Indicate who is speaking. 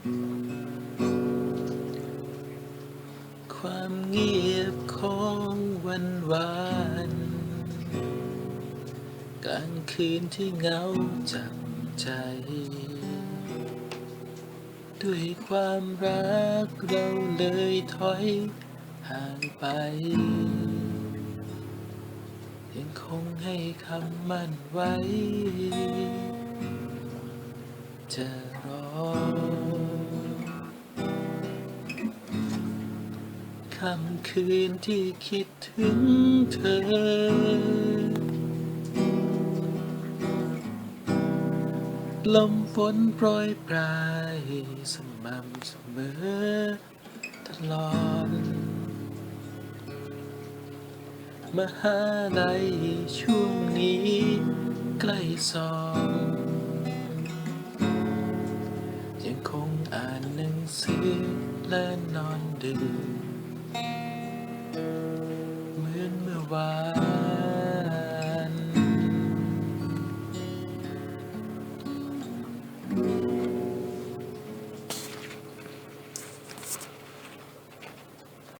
Speaker 1: ความเงียบของวันวานกลางคืนที่เหงาจับใจ ด้วยความรักเราเลยถอยห่างไป ยังคงให้คำมั่นไว้ จะรอ ค่ำคืนที่คิดถึงเธอ ลมฝนโปรยปลายสม่ำเสมอตลอด มหาลัยช่วงนี้ใกล้สอบยังคงอ่านหนังสือและนอนดึก เ